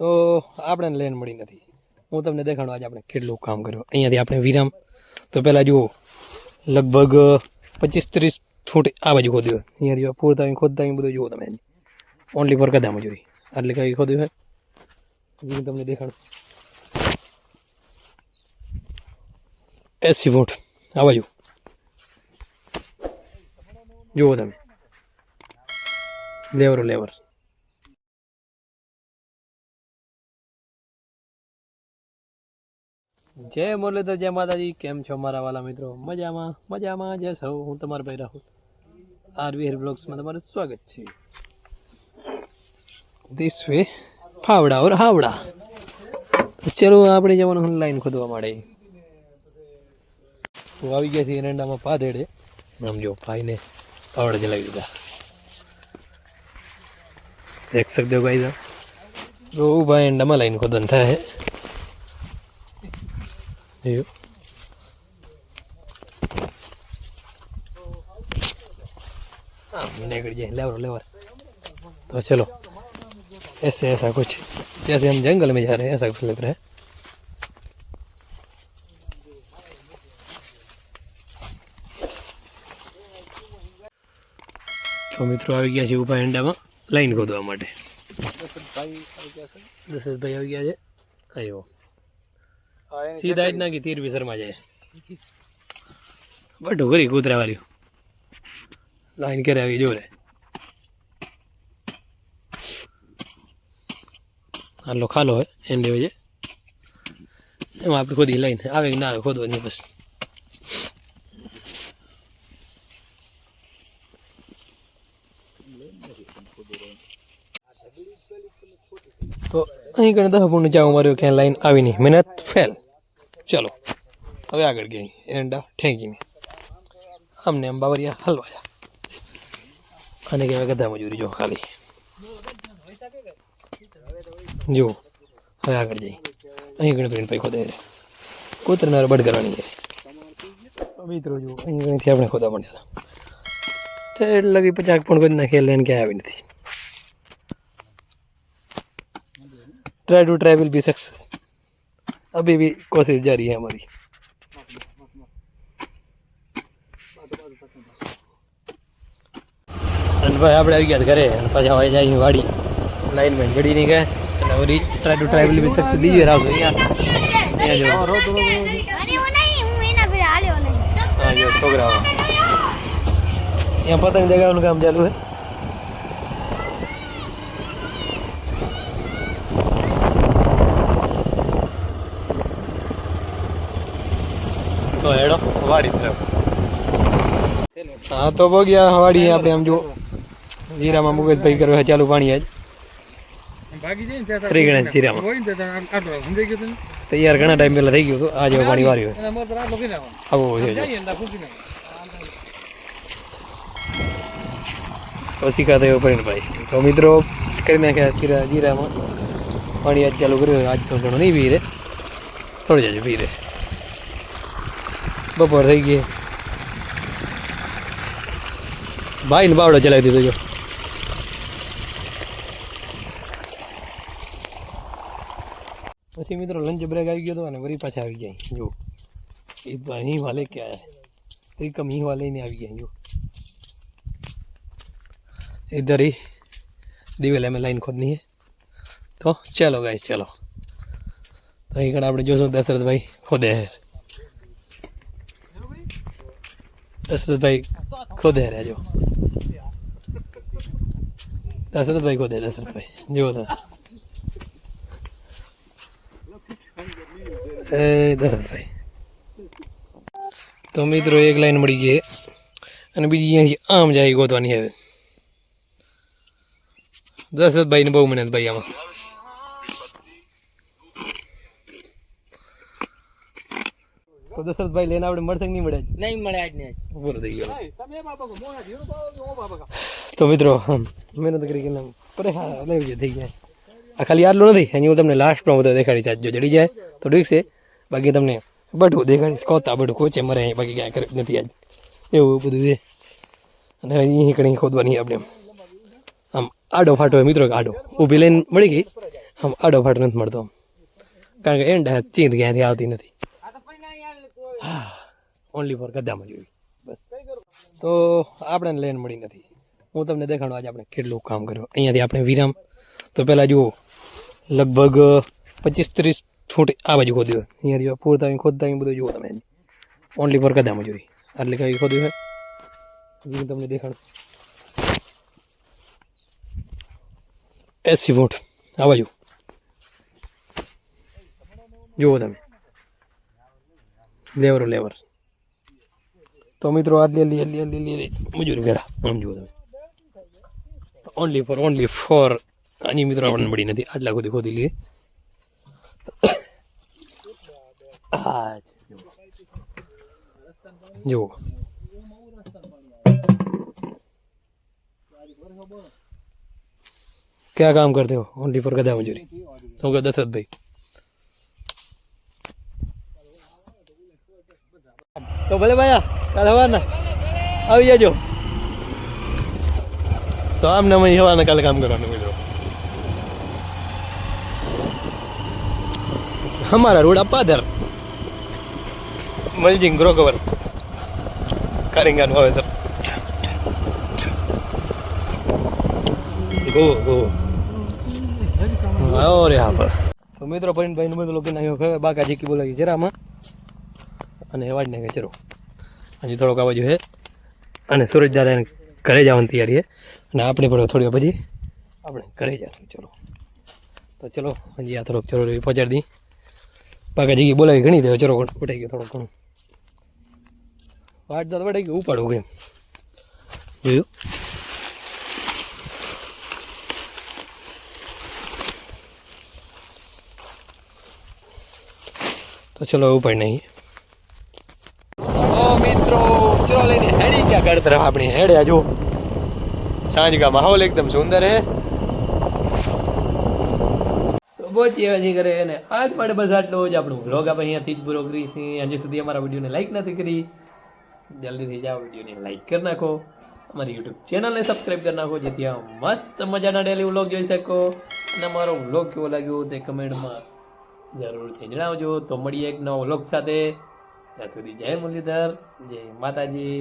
તો આપણે લેન મળી નથી હું તમને દેખાડું આજે આપણે કેટલું કામ કર્યું અહીંયાથી આપણે વિરામ તો પહેલાં જુઓ લગભગ પચીસ ત્રીસ ફૂટ આ બાજુ ખોદ્યું અહીંયાથી પૂરતા અહીં ખોદતા અહીં બધું જુઓ તમે ઓનલી ફોર કદા મજૂરી એટલે કઈ ખોદ્યું છે હું તમને દેખાડું એસી ફૂટ આ બાજુ જુઓ તમે લેવરો લેવર જય મુરલીધર, જય માતાજી. કેમ છો મારા વાલા મિત્રો? મજામાં મજામાં, જય સૌ. હું તમારો ભાઈ રાહુલ. આરવી હેર બ્લોગ્સમાં તમારું સ્વાગત છે. This way Phawda or Howrah. તો ચલો આપણે જવાનું લાઈન ખોદવા માંડે તો આવી ગયા છે એરંડામાં પાધેડે. આમ જો, ભાઈને પાવડા જલાવી દીધા. દેખ સકદો ભાઈ તો ભાઈ એરંડામાં લાઈન ખોદન થાય. છે એવું हाँ निकल जाए लेवर लेवर तो चलो ऐसे ऐसा कुछ जैसे हम जंगल में जा रहे हैं ऐसा कुछ लग रहा है તો મિત્રો આવી ગયા છે ઉભા એંડામાં લાઈન ખોદવા માટે દશરથભાઈ આવી ગયા છે આવ્યો સીધા જ નાખી તીર વિસરમાં જાય. બટ ઘરી કૂતરા વાળ્યું. લાઈન કરે આવી જોડે આટલો ખાલો હોય એમ લેવો છે એમાં આપણે ખોદી લાઈન આવે કે ના આવે ખોદવાની બસ. તો અહીં ગણે દહ પૂર્ણ જાવ માર્યો ક્યાં લાઈન આવી નહીં. મહેનત ફેલ. ચલો, હવે આગળ ગઈ. એરંડા ઠેંકીને આમને આમ બાવરિયા હલવાયા. અને કહેવાય ગધા મજૂરી જો ખાલી. જો, હવે આગળ જઈ અહીં ગણે પ્રિન્ટ પૈ ખોદે કોતરનાર બડ કરવાની છે. મિત્રો જો, અહીં ગણીથી આપણે ખોદા પડ્યા હતા. ઠેર લગી પચાસ પણ કોઈ નાખી લઈને ક્યાં આવી નથી. try to try will be success अभी भी कोशिश जारी है हमारी અને ભાઈ આપણે આવી ગયા ઘરે અને પાછા હવે જાય વાડી લાઈન ઘડી નહીં ગયા એટલે વળી try to try will be success લીધી રાવ અહીંયા અહીંયા જો અરે હું નહીં હું એના પેલા હાલ્યો નહીં હા જો છોકરાઓ અહીંયા પતંગ જગાવવાનું કામ ચાલુ છે તો હેડો વાડી તરફ હા તો ભોગ્યા વાડી આપણે આમ જો જીરામાં મુકેશભાઈ કરો છે ચાલુ પાણી આજ. શ્રી ગણેશ જીરામાં તૈયાર ઘણા ટાઈમ પહેલા થઈ ગયું હતું આજે પાણી વાર્યું આવું છે. પછી કાતે એવો પરિણભાઈ? તો મિત્રો કરી નાખ્યા શીરા જીરામાં. પાણી આજ ચાલુ કર્યું આજ તો ઘણું નહીં પી રે. થોડી જજો પી રે બપોર થઈ ગઈ ભાઈને બાવડો ચલાવી દીધો જો પછી મિત્રો લંચ બ્રેક આવી ગયો હતો અને વળી પાછા આવી ગયા જો એ તો અહીં વાલે કે આયા ત્રિકમ અહીં વાલે ને આવી ગયા જો इधर ही दिवेल में लाइन खोदनी है तो चलो गाइस चलो તો અહીં આગળ આપણે જોશું દશરથભાઈ ખોદે દશરથભાઈ ખોદે રહેજો દશરથભાઈ ખોદે દશરથભાઈ જુઓ તો એ દશરથભાઈ તો મિત્રો એક લાઈન મળી ગઈ અને બીજી અહીંયાથી આમ જાય ગોતવાની હવે દશરથભાઈ ને બહુ મહેનત ભાઈ આમાં તો દશરથભાઈ લઈને આપણે મળશે કે નહીં મળે નહીં મળે આજ ને બોલો થઈ ગયો. તો મિત્રો મહેનત કરી કે પરેશાન લઈ જાય થઈ જાય આ ખાલી આટલું નથી અહીં હું તમને લાસ્ટમાં બધો દેખાડી આજ જો જડી જાય તો ઠીક છે. બાકી તમને બઢું દેખાડીશ કોતા બઢું કોચે મરે અહીં બાકી ક્યાંય કરે નથી આજ. એવું બધું છે. અને અહીં કણી ખોદવાની આપણે આમ આડો ફાટો હોય મિત્રો આડો. ઊભી લઈને મળી ગઈ. આમ આડો ફાટો નથી મળતો કારણ કે એન્ડ ચીંધ ક્યાંથી આવતી નથી. ઓનલી ફોર ગદ્દામાં જોઈ બસ તો આપણે લેન મળી નથી હું તમને દેખાડું આજે આપણે કેટલું કામ કર્યું અહીંયાથી આપણે વિરામ તો પહેલાં જુઓ લગભગ પચીસ ત્રીસ ફૂટ આ બાજુ ખોદ્યું અહીંયાથી જો પૂરતા આવીને ખોદતા આવીને બધું જુઓ તમે ઓનલી ફોર ગદ્દા મજૂરી આટલે કઈ ખોદ્યું છે હું તમને દેખાડું એસી ફૂટ આ બાજુ જુઓ તમે લેવરો લેવર તો મિત્રો આટલી આટલી આટલી આટલી આટલી આટલી મજૂરી ભેળા આમ જુઓ તમે ઓનલી ફોર ઓનલી ફોર આની મિત્રો આપણને મળી નથી આટલા સુધી ખોદી લીધી હા જુઓ क्या काम करते हो ओनली फॉर गधा मजूरी શું કહો દશરથભાઈ તો ભલે ભાઈ કાલે હવાના? આવી જજો. તો આમ આમને અમે હવાના કાલે કામ કરવાનું મિત્રો અમારા રોડ અપાધર. મલજિંગ ગ્રો કવર કારિંગાનું તો ગો ગો. અરે હા પણ. તો મિત્રો પરિણભાઈ નું બધું લોકો બાકાજી કી બોલાવી જરામાં. અને એવાડ ને ચરો. હજી થોડોક બાજુ છે અને સૂરજ દાદાને ઘરે જવાની તૈયારી છે. અને આપણે પણ થોડી પછી આપણે ઘરે જશું. ચલો. તો ચલો, હજી આ થોડોક ચલો પહોંચાડી દઈ પાકા કી બોલાવી ઘણી દેવો ચલો ઉઠાઈ ગયો થોડોક ઘણું. વાટ દાદા વટાઈ ગયો, ઉપાડું કેમ જોયું? તો ચલો ઉપાય નહીં ઓ મિત્રો ચલો લઈને હેડી તરફ આપણે હેડ્યા જો. સાંજ કા માહોલ એકદમ સુંદર હે. પહોંચી હજી કરે અને આજ માટે બસ આટલો જ આપણું વ્લોગ આપણે અહીંયાથી જ પૂરો કરીશું હજી સુધી અમારા વિડીયોને લાઈક નથી કરી. જલ્દીથી જાઓ વિડીયોને લાઈક કરી નાખો. અમારી યુટ્યુબ ચેનલને સબસ્ક્રાઈબ કરી નાખો, જેથી આ મસ્ત મજાના ડેલી વ્લોગ જોઈ શકો. અને અમારો વ્લોગ કેવો લાગ્યો તે કમેન્ટમાં જરૂરથી જણાવજો. તો મળીએ એક નવો વ્લોગ સાથે. ત્યાં સુધી જય મુરલીધર, જય માતાજી.